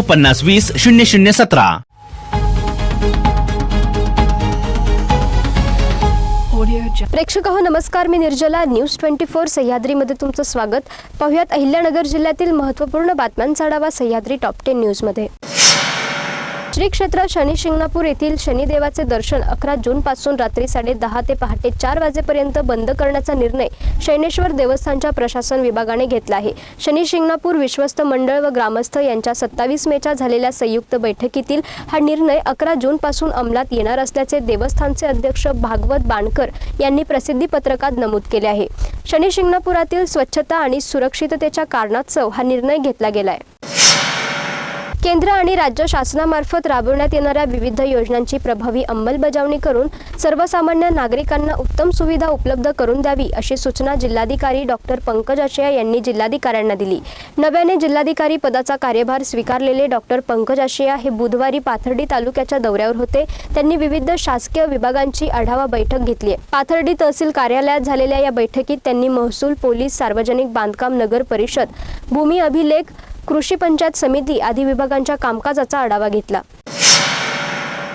पन्नास वीस शून्य शून्य सतरा. प्रेक्षक हो नमस्कार. मी निर्जला. न्यूज ट्वेंटी फोर सह्याद्रीमध्ये तुमचं स्वागत. पाहुयात अहिल्यानगर जिल्ह्यातील महत्त्वपूर्ण बातम्यांचा आढावा सह्याद्री टॉप टेन न्यूजमध्ये श्री क्षेत्र शनी शिंगणापूर येथील शनिदेवाचे दर्शन अकरा जून पासून रात्री साडे दहा ते पहाटे चार वाजेपर्यंत बंद करण्याचा निर्णय शैनेश्वर देवस्थानच्या प्रशासन विभागाने घेतला आहे. शनी शिंगणापूर विश्वस्त मंडळ व ग्रामस्थ यांच्या सत्तावीस मेच्या झालेल्या संयुक्त बैठकीतील हा निर्णय अकरा जून पासून अंमलात येणार असल्याचे देवस्थानचे अध्यक्ष भागवत बाणकर यांनी प्रसिद्धी पत्रकात नमूद केले आहे. शनी शिंगणापुरातील स्वच्छता आणि सुरक्षिततेच्या कारणास्तव हा निर्णय घेतला गेलाय. केंद्र आणि राज्य शासनामार्फत राबवण्यात येणाऱ्या विविध योजनांची प्रभावी अंमलबजावणी करून सर्वसामान्य नागरिकांना उत्तम सुविधा उपलब्ध करून द्यावी अशी सूचना जिल्हाधिकारी डॉक्टर पंकज आशया यांनी जिल्हाधिकाऱ्यांना दिली. नव्याने जिल्हाधिकारी पदाचा कार्यभार स्वीकारलेले डॉक्टर पंकज आशिया हे बुधवारी पाथर्डी तालुक्याच्या दौऱ्यावर होते. त्यांनी विविध शासकीय विभागांची आढावा बैठक घेतली आहे. पाथर्डी तहसील कार्यालयात झालेल्या या बैठकीत त्यांनी महसूल पोलीस सार्वजनिक बांधकाम नगर परिषद भूमी अभिलेख कृषी पंचायत समिती आदी विभागांच्या कामकाजाचा आढावा घेतला.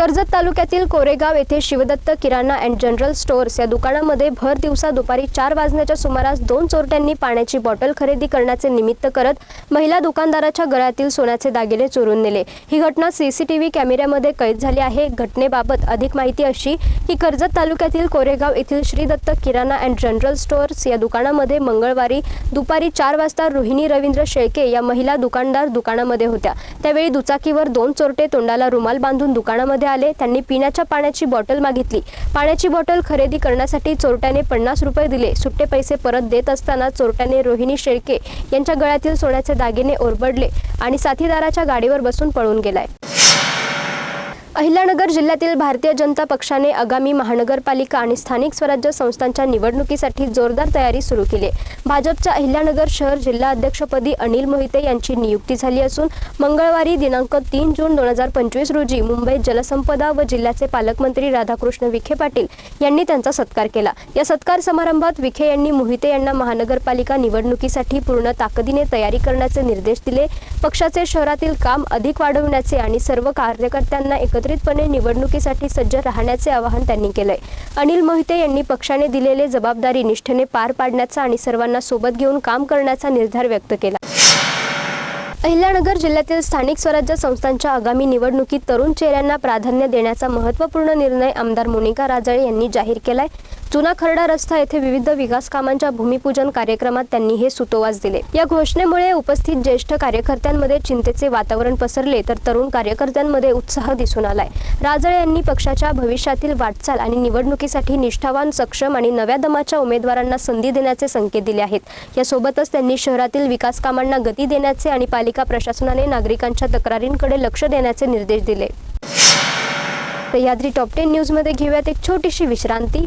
कर्जत तालुक्यातील कोरेगाव येथे Shivdatta kirana and general stores या दुकानामध्ये भर दिवसा दुपारी चार वाजण्याच्या सुमारास दोन चोरट्यांनी पाण्याची बॉटल खरेदी करण्याचे निमित्त करत महिला दुकानदाराच्या गळ्यातील सोन्याचे दागिने चोरून नेले. ही घटना सीसीटीव्ही कॅमेऱ्यामध्ये कैद झाली आहे. घटनेबाबत अधिक माहिती अशी की कर्जत तालुक्यातील कोरेगाव येथील Shridatta kirana and general stores या दुकानामध्ये मंगळवारी दुपारी चार वाजता रोहिणी रवींद्र शेळके या महिला दुकानदार दुकानामध्ये होत्या. त्यावेळी दुचाकीवर दोन चोरटे तोंडाला रुमाल बांधून दुकानामध्ये आले त्यांनी पिण्याच्या पाण्याची बॉटल मागितली. पाण्याची बॉटल खरेदी करण्यासाठी चोरट्याने पन्नास रुपये दिले. सुट्टे पैसे परत देत असताना चोरट्याने रोहिणी शेळके यांच्या गळ्यातील सोन्याचे दागिने ओरबडले आणि साथीदाराच्या गाडीवर बसून पळून गेलाय. अहिल्यानगर जिल्ह्यातील भारतीय जनता पक्षाने आगामी महानगरपालिका आणि स्थानिक स्वराज्य संस्थांच्या निवडणुकीसाठी जोरदार तयारी सुरू केली आहे. भाजपच्या अहिल्यानगर शहर जिल्हा अध्यक्षपदी अनिल मोहिते यांची नियुक्ती झाली असून मंगळवारी दिनांक तीन जून दोन हजार पंचवीस रोजी मुंबईत जलसंपदा व जिल्ह्याचे पालकमंत्री राधाकृष्ण विखे पाटील यांनी त्यांचा सत्कार केला. या सत्कार समारंभात विखे यांनी मोहिते यांना महानगरपालिका निवडणुकीसाठी पूर्ण ताकदीने तयारी करण्याचे निर्देश दिले. पक्षाचे शहरातील काम अधिक वाढवण्याचे आणि सर्व कार्यकर्त्यांना एकत्र एकत्रितपणे निवडणुकीसाठी सज्ज राहण्याचे आवाहन त्यांनी केलंय. अनिल मोहिते यांनी पक्षाने दिलेले जबाबदारी निष्ठेने पार पाडण्याचा आणि सर्वांना सोबत घेऊन काम करण्याचा निर्धार व्यक्त केला. अहिल्यानगर जिल्ह्यातील स्थानिक स्वराज्य संस्थांच्या आगामी निवडणुकीत तरुण चेहऱ्यांना प्राधान्य देण्याचा महत्त्वपूर्ण निर्णय आमदार मोनिका राजळे यांनी जाहीर केलाय. जुना खर्डा रस्ता येथे विविध विकास कामांच्या भूमिपूजन कार्यक्रमात त्यांनी हे सुतोवाच दिले. या घोषणेमुळे उपस्थित ज्येष्ठ कार्यकर्त्यांमध्ये चिंतेचे वातावरण पसरले तर तरुण कार्यकर्त्यांमध्ये उत्साह दिसून आलाय. राजळे यांनी पक्षाच्या भविष्यातील वाटचाल आणि निवडणुकीसाठी निष्ठावान सक्षम आणि नव्या दमाच्या उमेदवारांना संधी देण्याचे संकेत दिले आहेत. यासोबतच त्यांनी शहरातील विकास कामांना गती देण्याचे आणि पालिका प्रशासनाने नागरिकांच्या तक्रारींकडे लक्ष देण्याचे निर्देश दिले. सह्याद्री टॉप टेन न्यूजमध्ये घेऊयात एक छोटीशी विश्रांती.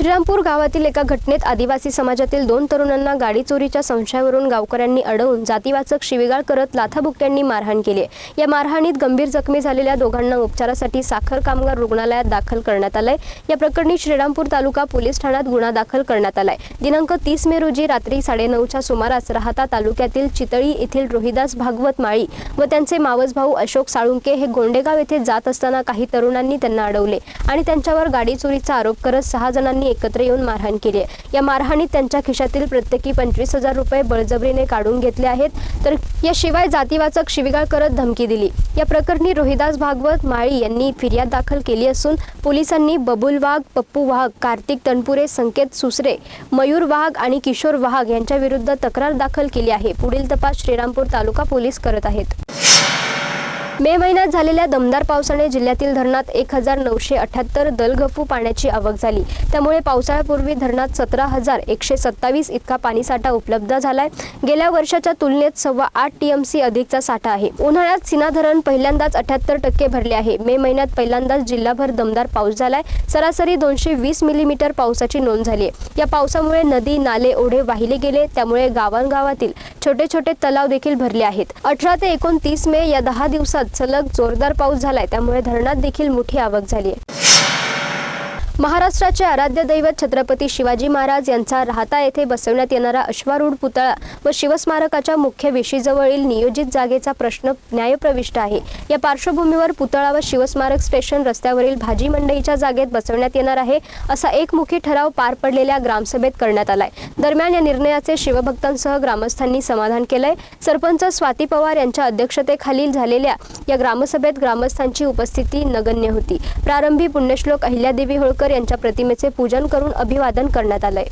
श्रीरामपूर गावातील एका घटनेत आदिवासी समाजातील दोन तरुणांना गाडी चोरीच्या संशयावरून गावकऱ्यांनी अडवून जातीवाचक शिवीगाळ करत लाथाबुक्क्यांनी मारहाण केली या मारहाणीत गंभीर जखमी झालेल्या दोघांना उपचारासाठी साखर कामगार रुग्णालयात दाखल करण्यात आलंय. या प्रकरणी श्रीरामपूर तालुका पोलीस ठाण्यात गुन्हा दाखल करण्यात आलाय. दिनांक तीस मे रोजी रात्री साडेनऊच्या सुमारास राहता तालुक्यातील चितळी येथील रोहिदास भागवत माळी व त्यांचे मावस भाऊ अशोक साळुंके हे गोंडेगाव येथे जात असताना काही तरुणांनी त्यांना अडवले आणि त्यांच्यावर गाडी चोरीचा आरोप करत सहा जणांनी एकत्र येऊन मारहाण केली आहे. या मारहाणीत त्यांच्या खिशातील प्रत्येकी पंचवीस हजार रुपये बळजबरीने काढून घेतले आहेत. तर याशिवाय जातीवाचक शिवीगाळ करत धमकी दिली. या प्रकरणी रोहिदास भागवत माळी यांनी फिर्याद दाखल केली असून पोलिसांनी बबुल वाघ पप्पू वाघ कार्तिक तनपुरे संकेत सुसरे मयूर वाघ आणि किशोर वाघ यांच्या विरुद्ध तक्रार दाखल केली आहे. पुढील तपास श्रीरामपूर तालुका पोलीस करत आहेत. मे महिन्यात झालेल्या दमदार पावसाने जिल्ह्यातील धरणात एक हजार नऊशे अठ्याहत्तर दलगफू पाण्याची आवक झाली. त्यामुळे पावसाळ्यापूर्वी धरणात सतरा हजार एकशे सत्तावीस इतका पाणीसाठा उपलब्ध झालाय. गेल्या वर्षाच्या तुलनेत सव्वा आठ टीएमसी अधिकचा साठा आहे. उन्हाळ्यात सिना धरण पहिल्यांदाच अठ्याहत्तर टक्के भरले आहे. मे महिन्यात पहिल्यांदाच जिल्हाभर दमदार पाऊस झालाय. सरासरी दोनशे वीस मिलीमीटर पावसाची नोंद झाली आहे. या पावसामुळे नदी नाले ओढे वाहिले गेले. त्यामुळे गावांगावातील छोटे छोटे तलाव देखील भरले आहेत. अठरा ते एकोणतीस मे या दहा दिवसात सलग जोरदार पाऊस झालाय त्यामुळे धरणात देखील मोठी आवक झाली आहे महाराष्ट्राचे आराध्य दैवत छत्रपती शिवाजी महाराज यांचा राहता येथे बसवण्यात येणारा अश्वारूढ पुतळा व शिवस्मारकाच्या मुख्य वेशीजवळील नियोजित जागेचा प्रश्न न्यायप्रविष्ट आहे. या पार्श्वभूमीवर पुतळा व शिवस्मारक स्टेशन रस्त्यावरील भाजी मंडईच्या जागेत बसवण्यात येणार आहे असा एकमुखी ठराव पार पडलेल्या ग्रामसभेत करण्यात आलाय. दरम्यान या निर्णयाचे शिवभक्तांसह ग्रामस्थांनी समाधान केलंय. सरपंच स्वाती पवार यांच्या अध्यक्षतेखालील झालेल्या या ग्रामसभेत ग्रामस्थांची उपस्थिती नगण्य होती. प्रारंभी पुण्यश्लोक अहिल्यादेवी होळकर यांच्या प्रतिमेचे पूजन करून अभिवादन करण्यात आलंय.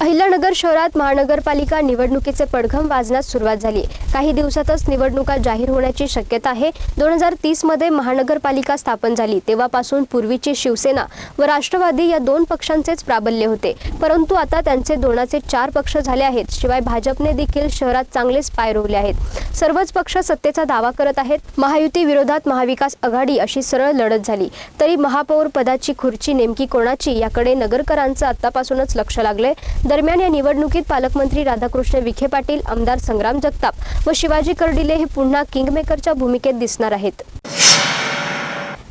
अहिल्यानगर शहरात महानगरपालिका निवडणुकीचे पडघम वाजण्यास सुरुवात झाली. काही दिवसातच निवडणुका जाहीर होण्याची शक्यता आहे. दोन हजार तीसमध्ये महानगरपालिका स्थापन झाली. तेव्हापासून पूर्वीची शिवसेना व राष्ट्रवादी या दोन पक्षांचेच प्राबल्य होते. परंतु आता त्यांचे दोनाचे चार पक्ष झाले आहेत. शिवाय भाजपने देखील शहरात चांगलेच पाय रोवले आहेत. सर्वच पक्ष सत्तेचा दावा करत आहेत. महायुती विरोधात महाविकास आघाडी अशी सरळ लढत झाली. तरी महापौर पदाची खुर्ची नेमकी कोणाची याकडे नगरकरांचं आतापासूनच लक्ष लागलंय. दरम्यान या निवडणुकीत पालकमंत्री राधाकृष्ण विखे पाटील आमदार संग्राम जगताप व शिवाजी कर्डिले हे पुन्हा किंगमेकरच्या भूमिकेत दिसणार आहेत.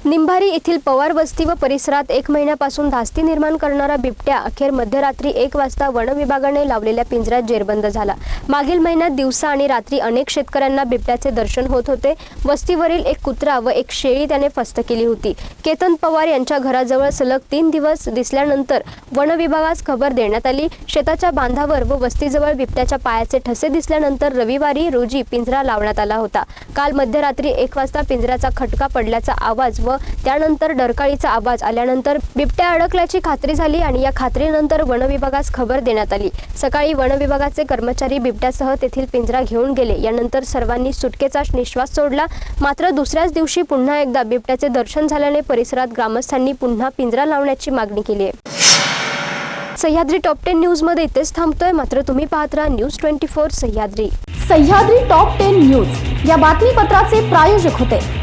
निंभारी येथील पवार वस्ती व परिसरात एक महिन्यापासून धास्ती निर्माण करणारा बिबट्या अखेर मध्यरात्री एक वाजता वनविभागाने लावलेल्या पिंजऱ्यात जेरबंद झाला. मागील महिन्यात दिवसा आणि रात्री अनेक शेतकऱ्यांना बिबट्याचे दर्शन होत होते. वस्तीवरील एक कुत्रा व एक शेळी त्याने फस्त केली होती. केतन पवार यांच्या घराजवळ सलग तीन दिवस दिसल्यानंतर वनविभागास खबर देण्यात आली. शेताच्या बांधावर व वस्तीजवळ बिबट्याच्या पायाचे ठसे दिसल्यानंतर रविवारी रोजी पिंजरा लावण्यात आला होता. काल मध्यरात्री एक वाजता पिंजऱ्याचा खटका पडल्याचा आवाज व त्यानंतर डरकाळीचा आवाज आल्यानंतर बिबट्या अडकल्याची खात्री झाली आणि या खात्रीनंतर वनविभागास खबर देण्यात आली. सकाळी वन विभागाचे कर्मचारी बिबट्यासह तेथील पिंजरा घेऊन गेले. यानंतर सर्वांनी सुटकेचा निश्वास सोडला. मात्र दुसऱ्याच दिवशी पुन्हा एकदा बिबट्याचे दर्शन झाल्याने परिसरात ग्रामस्थांनी पुन्हा पिंजरा लावण्याची मागणी केली आहे. सह्याद्री टॉप टेन न्यूजमध्ये इथेच थांबतोय. मात्र तुम्ही पाहत राहा news twenty four Sahyadri. Sahyadri top ten news. या बातमीपत्राचे प्रायोजक होते.